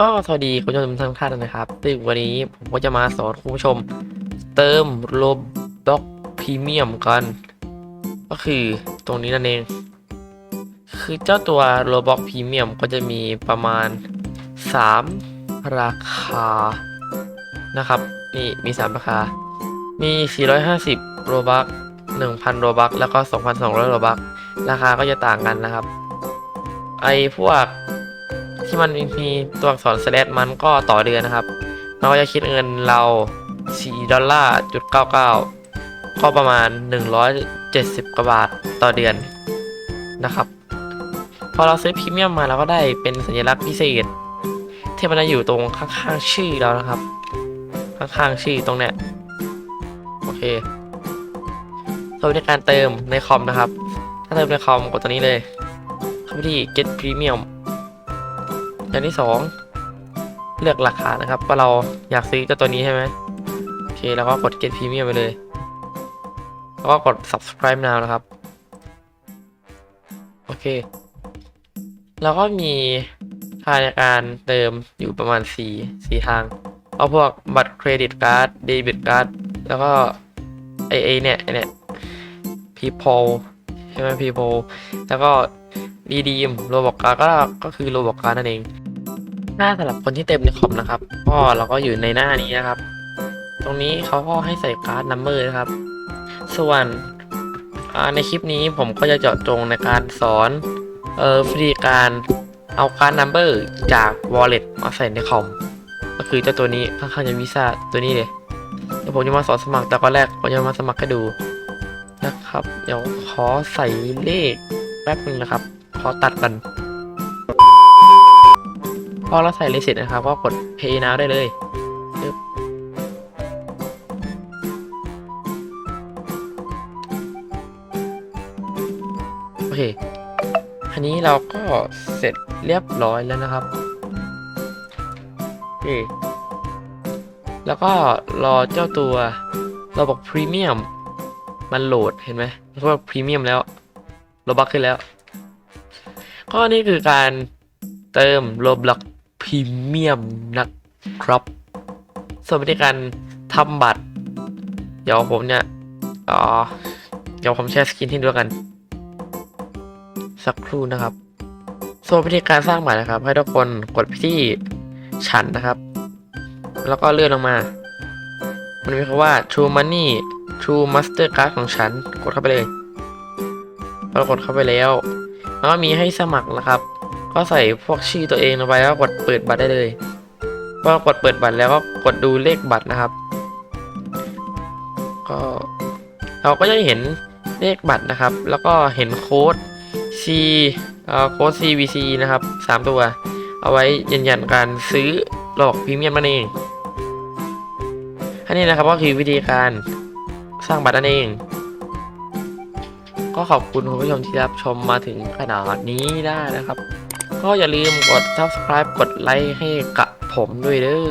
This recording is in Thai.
ก็สวัสดีคุณผู้ชมทุกท่านนะครับซึ่งวันนี้ผมก็จะมาสอนคุณผู้ชม เติมโลบ็อกพรีเมียมกัน ก็คือตรงนี้นั่นเอง คือเจ้าตัวโลบ็อกพรีเมียมก็จะมีประมาณ 3 ราคานะครับ นี่มี 3 ราคา มี 450 โลบัก1,000 โลบักแล้วก็ 2,200 โลบักราคาก็จะต่างกันนะครับ ไอพวก ที่มันมีตัวอักษรสแลชมันก็ต่อเดือนนะครับ มันก็จะคิดเงินเรา4ดอลลาร์จุด99ก็ประมาณ 170กว่าบาทต่อเดือนนะครับ พอเราซื้อพรีเมียมมาเราก็ได้เป็นสัญลักษณ์พิเศษ ที่มันจะอยู่ตรงข้างๆชื่อเรานะครับ ข้างๆชื่อตรงเนี้ยโอเคสำหรับในการเติมในคอมนะครับ ถ้าเติมในคอมกดตัวนี้เลยเข้าไปที่ get premium อย่างที่สองเลือกราคานะครับ ว่าเราอยากซื้อเจ้าตัวนี้ใช่ไหมโอเคแล้วก็กด get premium ไปเลย แล้วก็กด subscribe now นะครับ โอเค แล้วก็มีทางในการเติมอยู่ประมาณ 4 4 ทาง เอาพวกบัตรเครดิตการ์ดเดบิตการ์ดแล้วก็ไอไอเนี่ยไอเนี่ย people ใช่ไหม people แล้วก็รีดีมโรบอกการ์ก็ก็คือโรบอกการ์นั่นเอง หน้าสำหรับคนที่เต็มในคอมนะครับ ก็เราก็อยู่ในหน้านี้นะครับ ตรงนี้เขาก็ให้ใส่การ์ดนัมเบอร์นะครับ ส่วนในคลิปนี้ผมก็จะเจาะจงในการสอนเอ่อวิธีการเอาการ์ดนัมเบอร์จาก wallet มาใส่ในคอม ก็คือเจ้าตัวนี้ค่อนข้างจะวิซ่าตัวนี้เลยเดี๋ยวผมจะมาสอนสมัครแต่ก่อนแรกผมจะมาสมัครให้ดูนะครับ เดี๋ยวขอใส่เลขแป๊บนึงนะครับ ขอตัดกัน พอเราใส่เลเสร็จนะครับ ก็กด pay now ได้เลยโอเคอันนี้เราก็เสร็จเรียบร้อยแล้วนะครับโอเคแล้วก็รอเจ้าตัวเราบอกพรีเมียมมันโหลดเห็นไหมเพราะว่าพรีเมียมแล้วโรบักขึ้นแล้ว ก็นี่คือการเติมโรบล็อก รีเมียมนะครับส่วนวิธีการทำบัตร เดี๋ยวผมเนี่ยอ๋อเดี๋ยวผมแชร์สกินให้ดูกัน สักครู่นะครับส่วนวิธีการสร้างบัตรนะครับ ให้ทุกคนกดไปที่ฉันนะครับ แล้วก็เลื่อนลงมา มันมีคำว่า True Money True Master Card ของฉัน กดเข้าไปเลยพอกดเข้าไปแล้ว แล้วก็มีให้สมัครนะครับ ก็ใส่พวกชื่อตัวเองลงไปแล้วกดเปิดบัตรได้เลยพอกดเปิดบัตรแล้วก็กดดูเลขบัตรนะครับ ก็เราก็จะเห็นเลขบัตรนะครับ แล้วก็เห็นโค้ด C เอ่อโค้ด CVC นะครับสามตัว เอาไว้ยืนยันการซื้อหลอกพรีเมียมนั่นเองอันนี้นะครับก็คือวิธีการสร้างบัตรนั่นเอง ก็ขอบคุณคุณผู้ชมที่รับชมมาถึงขนาดนี้ได้นะครับ ก็อย่าลืมกด subscribe กดไลค์ให้กับผมด้วยเด้อ